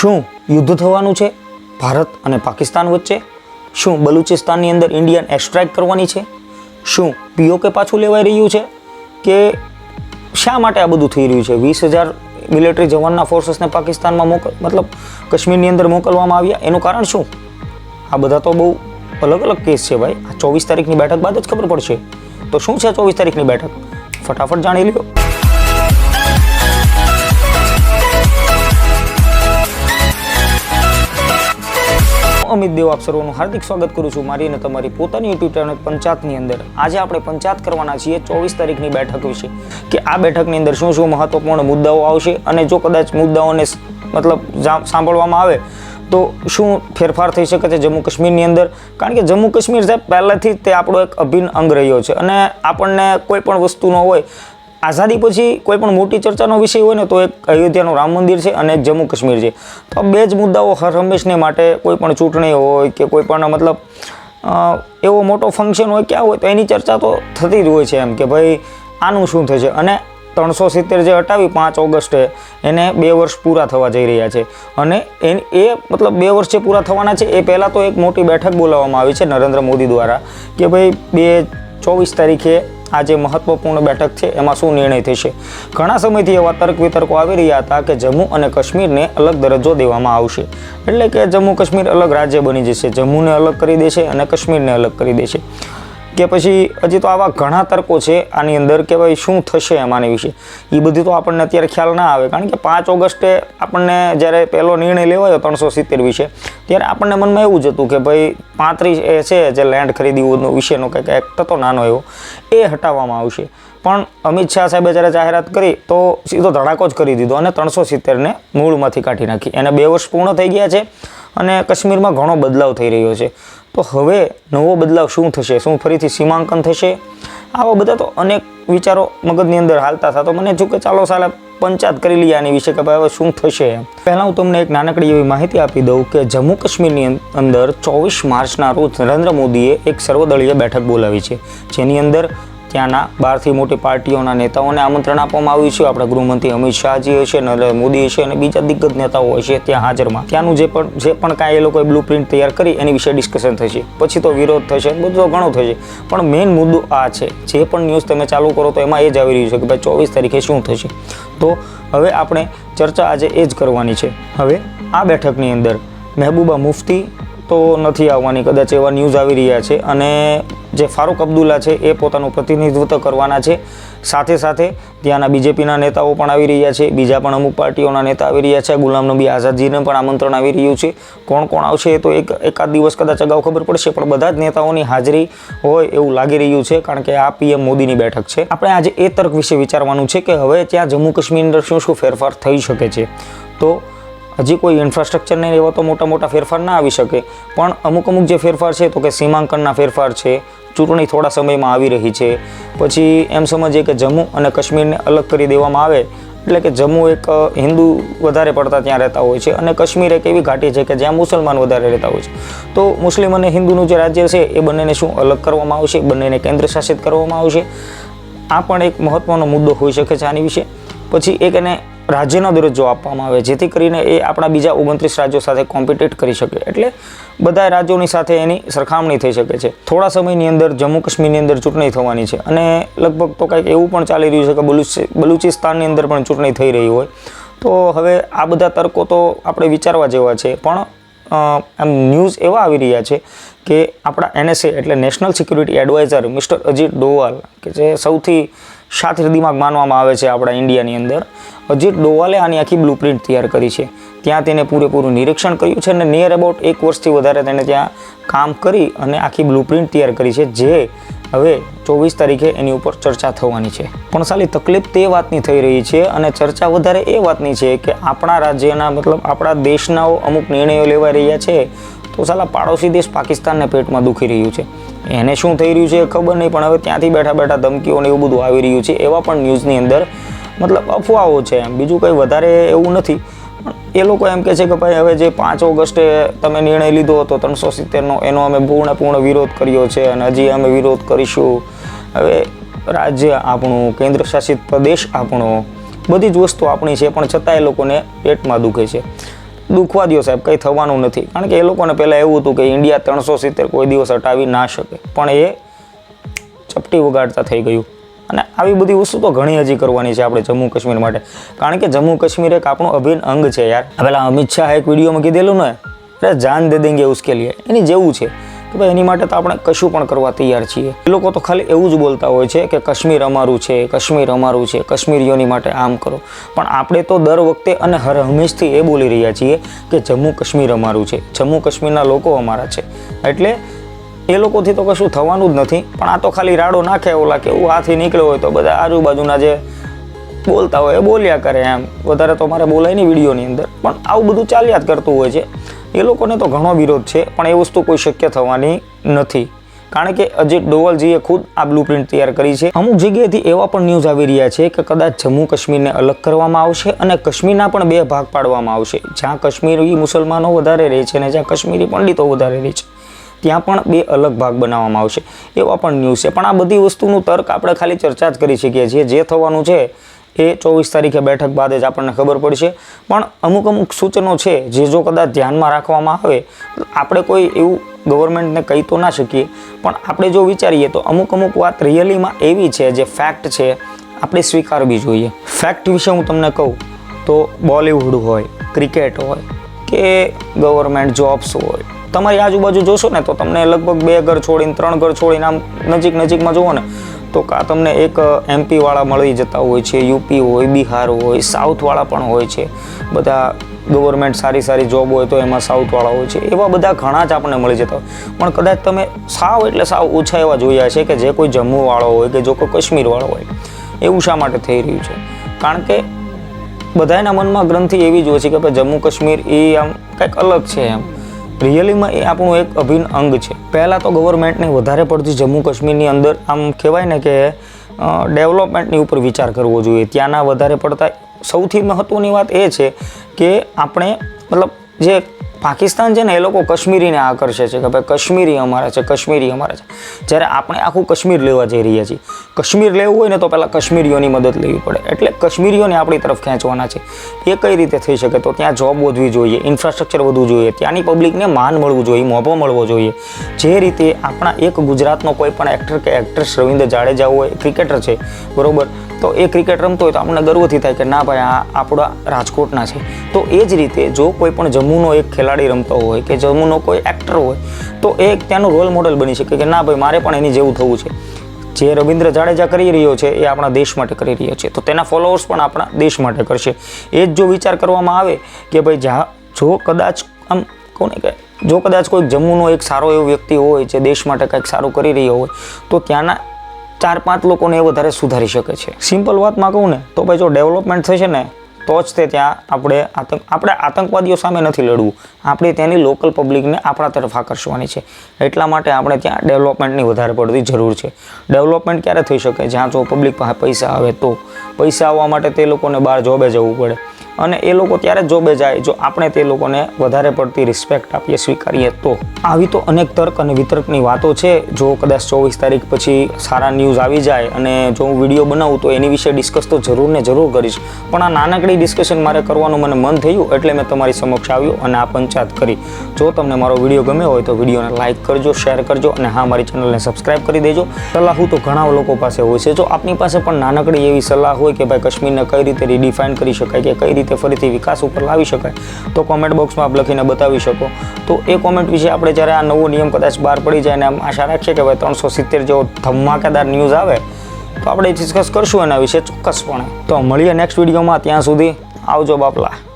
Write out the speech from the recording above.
શું યુદ્ધ થવાનું છે? ભારત અને પાકિસ્તાન વચ્ચે? શું બલુચિસ્તાનની અંદર ઇન્ડિયન એક્સ્ટ્રાઇક કરવાની છે? શું પીઓકે પાછું લેવાઈ રહ્યું છે? કે શા માટે આ બધું થઈ રહ્યું છે? વીસ હજાર મિલિટરી જવાનના ફોર્સસને પાકિસ્તાનમાં મોકલ, મતલબ કાશ્મીરની અંદર મોકલવામાં આવ્યા. એનું કારણ શું? આ બધા તો બહુ અલગ અલગ કેસ છે ભાઈ. આ ચોવીસ તારીખની બેઠક બાદ જ ખબર પડશે. તો શું છે ચોવીસ તારીખની બેઠક? ફટાફટ જાણી લ્યો. અમિત દેવ આપ સર્વનું હાર્દિક સ્વાગત કરું છું મારી અને તમારી પોતાની યુટ્યુબ ચેનલ પંચાયતની અંદર. આજે આપણે પંચાયત કરવાના છીએ ચોવીસ તારીખની બેઠક વિશે કે આ બેઠકની અંદર શું શું મહત્વપૂર્ણ મુદ્દાઓ આવશે અને જો કદાચ મુદ્દાઓને મતલબ સાંભળવામાં આવે તો શું ફેરફાર થઈ શકે છે જમ્મુ કાશ્મીરની અંદર? કારણ કે જમ્મુ કાશ્મીર સાહેબ પહેલાંથી તે આપણો એક અભિન્ન અંગ રહ્યો છે અને આપણને કોઈ પણ વસ્તુનો હોય આઝાદી પછી કોઈ પણ મોટી ચર્ચાનો વિષય હોય ને તો એક અયોધ્યાનું રામ મંદિર છે અને એક જમ્મુ કાશ્મીર છે. તો બે જ મુદ્દાઓ હર હંમેશને માટે કોઈ પણ ચૂંટણી હોય કે કોઈ પણ મતલબ એવો મોટો ફંક્શન હોય, ક્યાં હોય, તો એની ચર્ચા તો થતી જ હોય છે એમ કે ભાઈ, આનું શું થશે? અને ત્રણસો સિત્તેર જે હટાવી પાંચ ઓગસ્ટે, એને બે વર્ષ પૂરા થવા જઈ રહ્યા છે. અને એ એ મતલબ બે વર્ષ પૂરા થવાના છે, એ પહેલાં તો એક મોટી બેઠક બોલાવવામાં આવી છે નરેન્દ્ર મોદી દ્વારા કે ભાઈ, બે ચોવીસ તારીખે આ જે મહત્વપૂર્ણ બેઠક છે, એમાં શું નિર્ણય થશે? ઘણા સમયથી એવા તર્ક વિતર્કો આવી રહ્યા હતા કે જમ્મુ અને કાશ્મીરને અલગ દરજ્જો દેવામાં આવશે. એટલે કે જમ્મુ કાશ્મીર અલગ રાજ્ય બની જશે, જમ્મુને અલગ કરી દેશે અને કાશ્મીરને અલગ કરી દેશે. કે પછી હજી તો આવા ઘણા તર્કો છે આની અંદર કે ભાઈ શું થશે એમાંની વિશે. એ બધી તો આપણને અત્યારે ખ્યાલ ના આવે. કારણ કે પાંચ ઓગસ્ટે આપણને જ્યારે પહેલો નિર્ણય લેવાયો ત્રણસો સિત્તેર વિશે, ત્યારે આપણને મનમાં એવું જ હતું કે ભાઈ પાંત્રીસ એ છે જે લેન્ડ ખરીદી વિશેનો કંઈક એક્ટ હતો, નાનો એવો, એ હટાવવામાં આવશે. પણ અમિત શાહ સાહેબે જ્યારે જાહેરાત કરી, તો સીધો ધડાકો જ કરી દીધો અને ત્રણસો સિત્તેરને મૂળમાંથી કાઢી નાખી. એને બે વર્ષ પૂર્ણ થઈ ગયા છે અને કાશ્મીરમાં ઘણો બદલાવ થઈ રહ્યો છે. તો હવે નવો બદલાવ શું થશે? શું ફરીથી સીમાંકન થશે? આવા બધા તો અનેક વિચારો મગજની અંદર હાલતા હતા. તો મને જો કે ચાલો સાલા પંચાયત કરી લઈએ આની વિશે કે ભાઈ હવે શું થશે પહેલાં હું તમને એક નાનકડી એવી માહિતી આપી દઉં કે જમ્મુ કાશ્મીરની અંદર ચોવીસ માર્ચના રોજ નરેન્દ્ર મોદીએ એક સર્વદળીય બેઠક બોલાવી છે. જેની અંદર ત્યાંના બહારથી મોટી પાર્ટીઓના નેતાઓને આમંત્રણ આપવામાં આવ્યું છે. આપણા ગૃહમંત્રી અમિત શાહજી હશે, નરેન્દ્ર મોદી હશે અને બીજા દિગ્ગજ નેતાઓ હશે ત્યાં હાજરમાં. ત્યાંનું જે પણ જે પણ કાંઈ એ લોકોએ બ્લુ પ્રિન્ટ તૈયાર કરી એની વિશે ડિસ્કશન થશે. પછી તો વિરોધ થશે બધો ઘણો થશે. પણ મેઇન મુદ્દો આ છે. જે પણ ન્યૂઝ તમે ચાલુ કરો તો એમાં એ જ આવી રહ્યું છે કે ભાઈ ચોવીસ તારીખે શું થશે. તો હવે આપણે ચર્ચા આજે એ જ કરવાની છે. હવે આ બેઠકની અંદર મહેબૂબા મુફ્તી તો નથી આવવાની. કદાચ એવા ન્યૂઝ આવી રહ્યા છે. અને જે ફારૂક અબ્દુલ્લા છે, એ પોતાનું પ્રતિનિધિત્વ કરવાના છે. સાથે સાથે ત્યાંના બીજેપીના નેતાઓ પણ આવી રહ્યા છે. બીજા પણ અમુક પાર્ટીઓના નેતા આવી રહ્યા છે. ગુલામ નબી આઝાદજીને પણ આમંત્રણ આવી રહ્યું છે. કોણ કોણ આવશે એ તો એક એકાદ દિવસ કદાચ અગાઉ ખબર પડશે, પણ બધા જ નેતાઓની હાજરી હોય એવું લાગી રહ્યું છે. કારણ કે આ પીએમ મોદીની બેઠક છે. આપણે આજે એ તર્ક વિશે વિચારવાનું છે કે હવે ત્યાં જમ્મુ કાશ્મીર અંદર શું શું ફેરફાર થઈ શકે છે? તો હજી કોઈ ઇન્ફ્રાસ્ટ્રક્ચરને એવા તો મોટા મોટા ફેરફાર ના આવી શકે. પણ અમુક અમુક જે ફેરફાર છે, તો કે સીમાંકનના ફેરફાર છે, ચૂંટણી થોડા સમયમાં આવી રહી છે. પછી એમ સમજીએ કે જમ્મુ અને કાશ્મીરને અલગ કરી દેવામાં આવે, એટલે કે જમ્મુ એક હિન્દુ વધારે પડતા ત્યાં રહેતા હોય છે અને કાશ્મીર એક એવી ઘાટી છે કે જ્યાં મુસલમાન વધારે રહેતા હોય છે. તો મુસ્લિમ અને હિન્દુનું જે રાજ્ય છે, એ બંનેને શું અલગ કરવામાં આવશે? બંનેને કેન્દ્ર શાસિત કરવામાં આવશે? આ પણ એક મહત્વનો મુદ્દો હોઈ શકે છે આની વિશે. પછી એક એને રાજ્યનો દરજ્જો આપવામાં આવે, જેથી કરીને એ આપણા બીજા ઓગણત્રીસ રાજ્યો સાથે કોમ્પિટેટ કરી શકે. એટલે બધા રાજ્યોની સાથે એની સરખામણી થઈ શકે છે. થોડા સમયની અંદર જમ્મુ કાશ્મીરની અંદર ચૂંટણી થવાની છે અને લગભગ તો કંઈક એવું પણ ચાલી રહ્યું છે કે બલુચિ બલુચિસ્તાનની અંદર પણ ચૂંટણી થઈ રહી હોય. તો હવે આ બધા તર્કો તો આપણે વિચારવા જેવા છે. પણ એમ ન્યૂઝ એવા આવી રહ્યા છે કે આપણા એનએસએ એટલે national security adviser mister Ajit Doval, કે જે સૌથી શાतिर દિમાગ માનવામાં આવે છે આપણા ઇન્ડિયાની અંદર. અજીત ડોવાલે આની આખી બ્લુ પ્રિન્ટ તૈયાર કરી છે. ત્યાં તેને પૂરેપૂરું નિરીક્ષણ કર્યું છે અને નિયર અબાઉટ એક વર્ષથી વધારે તેણે ત્યાં કામ કરી અને આખી બ્લુ પ્રિન્ટ તૈયાર કરી છે, જે હવે ચોવીસ તારીખે એની ઉપર ચર્ચા થવાની છે. પણ સાલી, તકલીફ તે વાતની થઈ રહી છે અને ચર્ચા વધારે એ વાતની છે કે આપણા રાજ્યના મતલબ આપણા દેશના અમુક નિર્ણયો લેવાઈ રહ્યા છે, તો સાલા પાડોશી દેશ પાકિસ્તાનને પેટમાં દુખી રહ્યું છે. એને શું થઈ રહ્યું છે ખબર નહીં, પણ હવે ત્યાંથી બેઠા બેઠા ધમકીઓ ને એવું બધું આવી રહ્યું છે. એવા પણ ન્યૂઝની અંદર મતલબ અફવાઓ છે એમ. બીજું કંઈ વધારે એવું નથી. પણ એ લોકો એમ કહે છે કે ભાઈ, હવે જે પાંચ ઓગસ્ટે તમે નિર્ણય લીધો હતો ત્રણસો સિત્તેરનો, એનો અમે પૂર્ણપૂર્ણ વિરોધ કર્યો છે અને હજી અમે વિરોધ કરીશું. હવે રાજ્ય આપણું કેન્દ્ર શાસિત પ્રદેશ આપણો, બધી જ વસ્તુ આપણી છે, પણ છતાં એ લોકોને પેટમાં દુખે છે. દુખવા દો સાહેબ, કંઈ થવાનું નથી. કારણ કે એ લોકોને પહેલાં એવું હતું કે ઇન્ડિયા ત્રણસો સિત્તેર કોઈ દિવસ હટાવી ના શકે. પણ એ ચપટી વગાડતા થઈ ગયું. અને આવી બધી વસ્તુ તો ઘણી હજી કરવાની છે આપણે જમ્મુ કાશ્મીર માટે. કારણ કે જમ્મુ કાશ્મીર એક આપણું અભિન્ન અંગ છે યાર. પહેલાં અમિત શાહ એક વિડીયોમાં કીધેલું ને, અરે જાન દે દેંગે ઉસકે એની જેવું છે. કે ભાઈ એની માટે તો આપણે કશું પણ કરવા તૈયાર છીએ. એ લોકો તો ખાલી એવું જ બોલતા હોય છે કે કાશ્મીર અમારું છે, કાશ્મીર અમારું છે, કાશ્મીરીઓની માટે આમ કરો. પણ આપણે તો દર વખતે અને હર હંમેશથી એ બોલી રહ્યા છીએ કે જમ્મુ કાશ્મીર અમારું છે, જમ્મુ કાશ્મીરના લોકો અમારા છે. એટલે એ લોકોથી તો કશું થવાનું જ નથી, પણ આ તો ખાલી રાડો નાખે ઓલા કે એવું હાથી નીકળ્યો હોય તો બધા આજુબાજુના જે બોલતા હોય એ બોલ્યા કરે એમ. વધારે તો મારે બોલાય નહીં વિડીયોની અંદર, પણ આવું બધું ચાલ્યા જ કરતું હોય છે. એ લોકોને તો ઘણો વિરોધ છે, પણ એ વસ્તુ કોઈ શક્ય થવાની નથી. કારણ કે અજીત ડોવલજીએ ખુદ આ બ્લુ પ્રિન્ટ તૈયાર કરી છે. અમુક જગ્યાએથી એવા પણ ન્યૂઝ આવી રહ્યા છે કે કદાચ જમ્મુ કાશ્મીરને અલગ કરવામાં આવશે અને કાશ્મીરના પણ બે ભાગ પાડવામાં આવશે. જ્યાં કાશ્મીરી મુસલમાનો વધારે રહે છે અને જ્યાં કાશ્મીરી પંડિતો વધારે રહે છે, ત્યાં પણ બે અલગ ભાગ બનાવવામાં આવશે. એવા પણ ન્યૂઝ છે. પણ આ બધી વસ્તુનું તર્ક આપણે ખાલી ચર્ચા જ કરી શકીએ છીએ. જે થવાનું છે એ ચોવીસ તારીખે બેઠક બાદ જ આપણને ખબર પડશે. પણ અમુક અમુક સૂચનો છે જે જો કદાચ ધ્યાનમાં રાખવામાં આવે, આપણે કોઈ એવું ગવર્મેન્ટને કહી તો ના શકીએ. પણ આપણે જો વિચારીએ તો અમુક અમુક વાત રિયલીમાં એવી છે જે ફેક્ટ છે, આપણે સ્વીકારવી જોઈએ. ફેક્ટ વિશે હું તમને કહું તો બોલિવૂડ હોય, ક્રિકેટ હોય કે ગવર્મેન્ટ જોબ્સ હોય તમારી આજુબાજુ જોશો ને તો તમને લગભગ બે ઘર છોડીને, ત્રણ ઘર છોડીને આમ નજીક નજીકમાં જુઓ ને, તો કાં તમને એક એમપીવાળા મળી જતા હોય છે યુપી હોય, બિહાર હોય સાઉથવાળા પણ હોય છે. બધા ગવર્મેન્ટ સારી સારી જોબ હોય તો એમાં સાઉથવાળા હોય છે. એવા બધા ઘણા જ આપણને મળી જતા હોય. પણ કદાચ તમે સાવ એટલે સાવ ઓછા એવા જોયા છે કે જે કોઈ જમ્મુવાળો હોય કે જો કોઈ કાશ્મીરવાળો હોય. એવું શા માટે થઈ રહ્યું છે? કારણ કે બધાના મનમાં ગ્રંથિ એવી જ હોય છે કે ભાઈ જમ્મુ કાશ્મીર એ આમ કંઈક અલગ છે એમ. રિયલીમાં એ આપણું એક અભિન્ન અંગ છે. પહેલાં તો ગવર્મેન્ટને વધારે પડતી જમ્મુ કાશ્મીરની અંદર આમ કહેવાય ને કે ડેવલપમેન્ટની ઉપર વિચાર કરવો જોઈએ. ત્યાંના વધારે પડતા સૌથી મહત્ત્વની વાત એ છે કે આપણે, મતલબ જે પાકિસ્તાન છે ને એ લોકો કશ્મીરીને આકર્ષે છે કે ભાઈ કશ્મીરી અમારા છે, કશ્મીરી અમારા છે. જ્યારે આપણે આખું કશ્મીર લેવા જઈ રહ્યા છીએ. કાશ્મીર લેવું હોય ને તો પહેલાં કશ્મીરીઓની મદદ લેવી પડે. એટલે કશ્મીરીઓને આપણી તરફ ખેંચવાના છે. એ કઈ રીતે થઈ શકે તો ત્યાં જોબ વધવી જોઈએ ઇન્ફ્રાસ્ટ્રક્ચર વધવું જોઈએ, ત્યાંની પબ્લિકને માન મળવું જોઈએ, મોભો મળવો જોઈએ. જે રીતે આપણા એક ગુજરાતનો કોઈ પણ એક્ટર કે એક્ટ્રેસ રવિન્દ્ર જાડેજા હોય ક્રિકેટર છે, બરોબર? તો એ ક્રિકેટ રમતો હોય તો આપણને ગર્વથી થાય કે ના ભાઈ, આ આપણા રાજકોટના છે. તો એ જ રીતે જો કોઈ પણ જમ્મુનો એક ખેલાડી રમતો હોય કે જમ્મુનો કોઈ એક્ટર હોય, તો એ ત્યાંનું રોલ મોડલ બની શકે કે ના ભાઈ, મારે પણ એની જેવું થવું છે. જે રવિન્દ્ર જાડેજા કરી રહ્યો છે, એ આપણા દેશ માટે કરી રહ્યો છે. તો તેના ફોલોઅર્સ પણ આપણા દેશ માટે કરશે. એ જ જો વિચાર કરવામાં આવે કે ભાઈ, જા, જો કદાચ આમ કોને કહે જો કદાચ કોઈ જમ્મુનો એક સારો એવો વ્યક્તિ હોય જે દેશ માટે કંઈક સારું કરી રહ્યો હોય, તો ત્યાંના ચાર પાંચ લોકોને એ વધારે સુધારી શકે છે. સિમ્પલ વાતમાં કહું ને, તો ભાઈ જો ડેવલપમેન્ટ થશે ને, તો જ તે ત્યાં આપણે આતંક, આપણે આતંકવાદીઓ સામે નથી લડવું. આપણે ત્યાંની લોકલ પબ્લિકને આપણા તરફ આકર્ષવાની છે. એટલા માટે આપણે ત્યાં ડેવલપમેન્ટની વધારે પડતી જરૂર છે. ડેવલપમેન્ટ ક્યારે થઈ શકે? જ્યાં જો પબ્લિક પાસે પૈસા આવે તો. પૈસા આવવા માટે તે લોકોને બહાર જોબે જવું પડે. અને એ લોકો ત્યારે જોબે જાય. જો આપણે તે લોકોને વધારે પડતી રિસ્પેક્ટ આપીએ, સ્વીકારીએ તો. આવી તો અનેક તર્ક અને વિતર્કની વાતો છે. જો કદાચ ચોવીસ તારીખ પછી સારા ન્યૂઝ આવી જાય અને જો હું વીડિયો બનાવું તો એની વિશે ડિસ્કસ તો જરૂર ને જરૂર કરીશ. પણ આ નાનકડી ડિસ્કશન મારે કરવાનું મને મન થયું એટલે મેં તમારી સમક્ષ આવ્યો અને આ પંચાયત કરી. જો તમને મારો વીડિયો ગમ્યો હોય તો વિડીયોને લાઇક કરજો શેર કરજો અને હા, મારી ચેનલને સબસ્ક્રાઇબ કરી દેજો. સલાહું તો ઘણા લોકો પાસે હોય છે. જો આપની પાસે પણ નાનકડી એવી સલાહ હોય કે ભાઈ કાશ્મીરને કઈ રીતે રીડિફાઇન કરી શકાય કે કઈ રીતે ફરીથી વિકાસ ઉપર લાવી શકાય, તો કોમેન્ટ બોક્સમાં આપ લખીને બતાવી શકો. તો એ કોમેન્ટ વિશે આપણે જ્યારે આ નવો નિયમ કદાચ બહાર પડી જાય અને આમ આશા રાખીએ કે ભાઈ ત્રણસો સિત્તેર જેવો ધમાકેદાર ન્યૂઝ આવે, તો આપણે ડિસ્કસ કરશું એના વિશે ચોક્કસપણે. તો મળીએ નેક્સ્ટ વિડીયોમાં ત્યાં સુધી આવજો બાપલા.